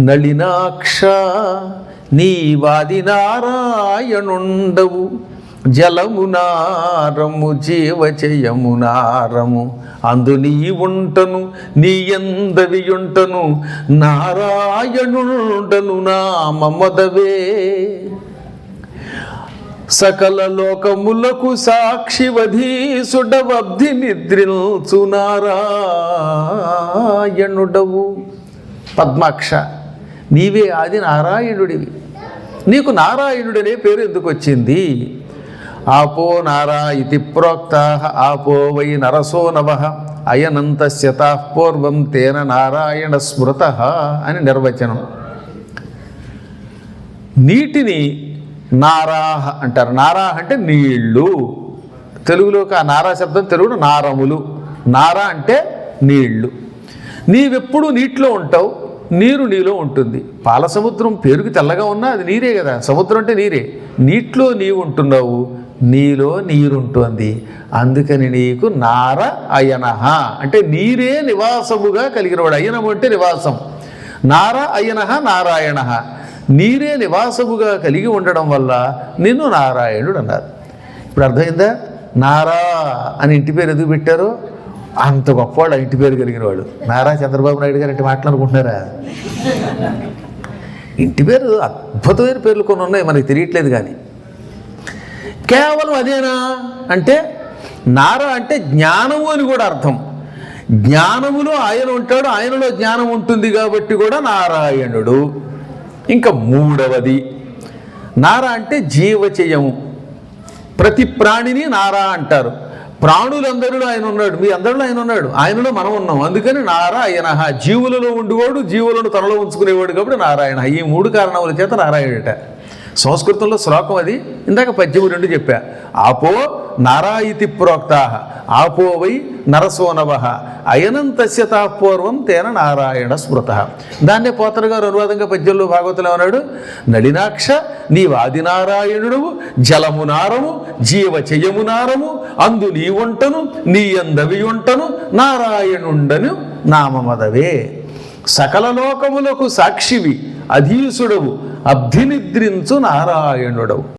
నళినాక్ష నీవాది నారాయణుండవు. జలమునారము జీవచయమునారము అందు నీ ఉంటను నీ ఎందవియుంటను నారాయణుండను నామమదవే సకల లోకములకు సాక్షివధీసుడవబ్ధి నిద్రించు నారాయణుడవు. పద్మాక్ష. నీవే ఆది నారాయణుడివి. నీకు నారాయణుడనే పేరు ఎందుకు వచ్చింది? ఆపో నారా ఇతి ప్రోక్త ఆపో వై నరసో నవ అయనంత పూర్వం తేన నారాయణ స్మృత అని నిర్వచనం. నీటిని నారాహ అంటారు. నారాహ అంటే నీళ్ళు తెలుగులోకి ఆ నారా శబ్దం తెలుగులో నారములు. నారా అంటే నీళ్ళు నీవెప్పుడు నీటిలో ఉంటావు? నీరు నీలో ఉంటుంది. పాల సముద్రం పేరుకి తెల్లగా ఉన్నా అది నీరే కదా. సముద్రం అంటే నీరే. నీటిలో నీవు ఉంటున్నావు నీలో నీరుంటుంది. అందుకని నీకు నార అయనహ అంటే నీరే నివాసముగా కలిగినవాడు. అయనము అంటే నివాసం. నార అయనహ నారాయణ. నీరే నివాసముగా కలిగి ఉండడం వల్ల నిన్ను నారాయణుడు అన్నారు. ఇప్పుడు అర్థమైందా? నారా అని ఇంటి పేరు ఎదుగు పెట్టారో? అంత గొప్పవాడు ఇంటి పేరు కలిగిన వాడు నారా చంద్రబాబు నాయుడు గారు అంటే మాట్లాడుకుంటున్నారా? ఇంటి పేరు అద్భుతమైన పేర్లు కొన్ని ఉన్నాయి మనకి తెలియట్లేదు కానీ. కేవలం అదేనా? అంటే నారా అంటే జ్ఞానము అని కూడా అర్థం. జ్ఞానములో ఆయన ఉంటాడు ఆయనలో జ్ఞానం ఉంటుంది కాబట్టి కూడా నారాయణుడు. ఇంకా మూడవది నారా అంటే జీవచయము ప్రతి ప్రాణిని నారా అంటారు. ప్రాణులందరిలో ఆయన ఉన్నాడు. మీ అందరిలో ఆయన ఉన్నాడు. ఆయనలో మనం ఉన్నాం. అందుకని నారాయణ జీవులలో ఉండివాడు జీవులను తనలో ఉంచుకునేవాడు కాబట్టి నారాయణ. ఈ మూడు కారణముల చేత నారాయణట సంస్కృతంలో శ్లోకం అది? ఇందాక పద్యము రెండు చెప్పా. ఆపో నారాయితి ప్రోక్త ఆపో వై నరసోనవ అయనం తస్యతా పూర్వం తేన నారాయణ స్మృత. దాన్నే పోతన గారు అనువాదంగా పద్యంలో భాగవతులు ఏమన్నాడు నళినాక్ష నీ వాదినారాయణుడు జలమునారము జీవ చెయ్యమునారము అందు నీ వంటను నీ అందవి ఉంటను నారాయణుండను నామమదవే. సకల లోకములకు సాక్షివి అధీసుడవు అబ్ధినిద్రించు నారాయణుడవు.